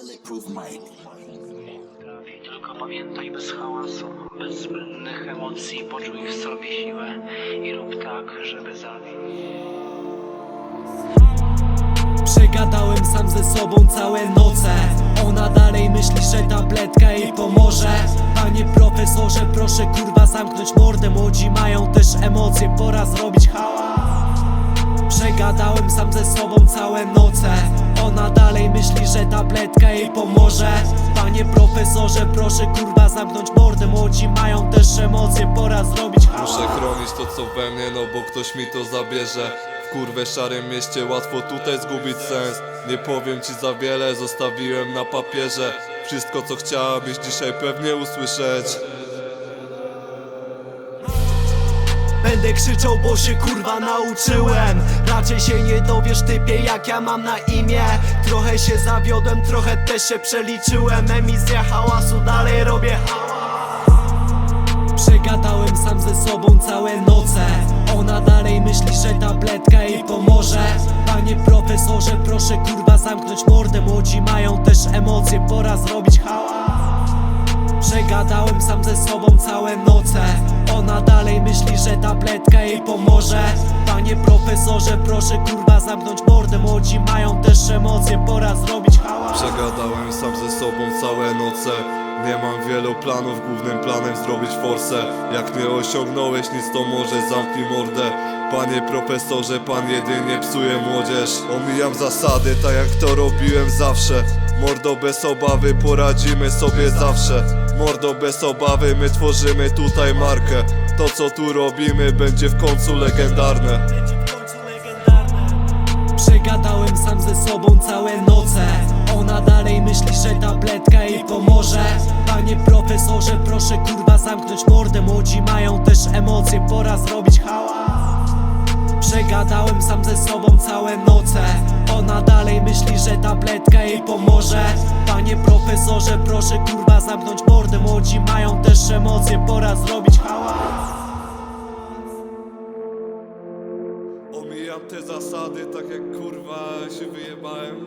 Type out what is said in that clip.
Bulletproof. Trafi, tylko pamiętaj bez hałasu, bez zbędnych emocji, poczuj w sobie siłę i rób tak, żeby zabić. Przegadałem sam ze sobą całe noce. Ona dalej myśli, że tabletka jej pomoże. Panie profesorze, proszę kurwa zamknąć mordę. Młodzi mają też emocje, pora zrobić hałas. Przegadałem sam ze sobą całe noce Ona dalej myśli, że tabletka jej pomoże? Panie profesorze, proszę kurwa zamknąć mordę. Młodzi mają też emocje, pora zrobić hałas. Muszę chronić to co we mnie, no bo ktoś mi to zabierze. W kurwę szarym mieście łatwo tutaj zgubić sens. Nie powiem ci za wiele, zostawiłem na papierze Wszystko co chciałabyś dzisiaj pewnie usłyszeć Będę krzyczał, bo się kurwa nauczyłem. Raczej się nie dowiesz typie jak ja mam na imię. Trochę się zawiodłem, trochę też się przeliczyłem. Emisja hałasu, dalej robię. Hałas Przegadałem sam ze sobą całe noce. Ona dalej myśli, że tabletka jej pomoże. Panie profesorze, proszę kurwa zamknąć mordę. Młodzi mają też emocje, pora zrobić hałas. Przegadałem sam ze sobą całe noce profesorze, proszę kurwa zamknąć mordę. Młodzi mają też emocje, pora zrobić hałas. Przegadałem sam ze sobą całe noce. Nie mam wielu planów, głównym planem zrobić forsę. Jak nie osiągnąłeś nic to może zamknij mordę. Panie profesorze, pan jedynie psuje młodzież. Omijam zasady, tak jak to robiłem zawsze. Mordo bez obawy, poradzimy sobie zawsze. Mordo bez obawy, my tworzymy tutaj markę. To co tu robimy będzie w końcu legendarne sam ze sobą całe noce. Ona dalej myśli, że tabletka jej pomoże. Panie profesorze, proszę kurwa zamknąć mordę. Młodzi mają też emocje, pora zrobić hałas. Przegadałem sam ze sobą całe noce. Ona dalej myśli, że tabletka jej pomoże. Panie profesorze, proszę kurwa zamknąć mordę. Młodzi mają też emocje, pora zrobić Omijam te zasady, tak jak kurwa się wyjebałem